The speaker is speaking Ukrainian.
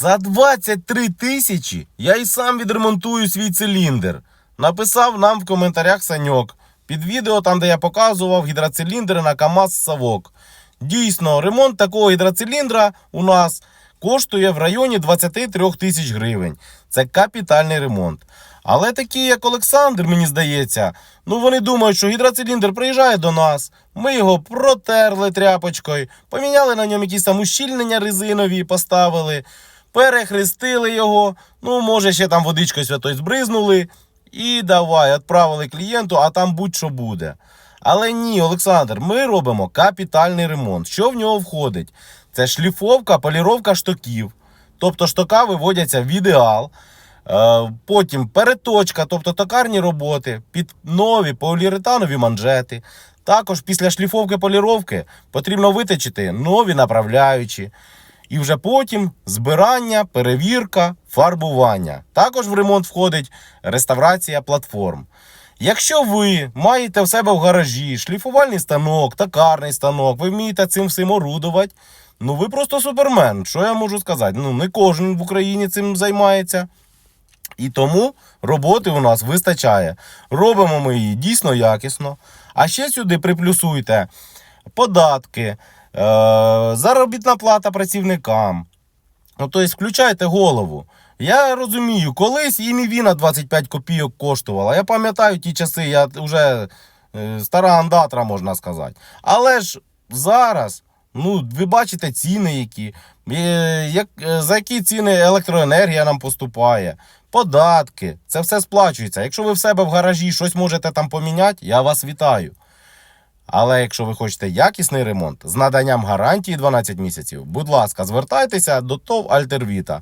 За 23 тисячі я і сам відремонтую свій циліндр. Написав нам в коментарях Саньок. Під відео, там, де я показував гідроциліндр на КАМАЗ Савок. Дійсно, ремонт такого гідроциліндра у нас коштує в районі 23 тисяч гривень. Це капітальний ремонт. Але такі, як Олександр, мені здається, ну вони думають, що гідроциліндр приїжджає до нас. Ми його протерли тряпочкою, поміняли на ньому якісь там ущільнення резинові, поставили, перехрестили його. Ну, може, ще там водичкою святою збризнули. І давай, відправили клієнту, а там будь-що буде. Але ні, Олександр, ми робимо капітальний ремонт. Що в нього входить? Це шліфовка, поліровка штоків. Тобто штока виводяться в ідеал. Е, Потім переточка, тобто токарні роботи, під нові поліуретанові манжети. Також після шліфовки поліровки потрібно виточити нові направляючі. І вже потім збирання, перевірка, фарбування. Також в ремонт входить реставрація платформ. Якщо ви маєте в себе в гаражі шліфувальний станок, токарний станок, ви вмієте цим всім орудувати, ну ви просто супермен. Що я можу сказати? Ну, не кожен в Україні цим займається. І тому роботи у нас вистачає. Робимо ми її дійсно якісно. А ще сюди приплюсуйте податки, заробітна плата працівникам. Ну, тобто, включайте голову. Я розумію, колись і мівіна 25 копійок коштувала. Я пам'ятаю ті часи, я вже е, стара андатра, можна сказати. Але ж зараз, ну, ви бачите ціни, які, е, як, е, за які ціни електроенергія нам поступає, податки, це все сплачується. Якщо ви в себе в гаражі щось можете там поміняти, я вас вітаю. Але якщо ви хочете якісний ремонт з наданням гарантії 12 місяців, будь ласка, звертайтеся до ТОВ Альтервіта.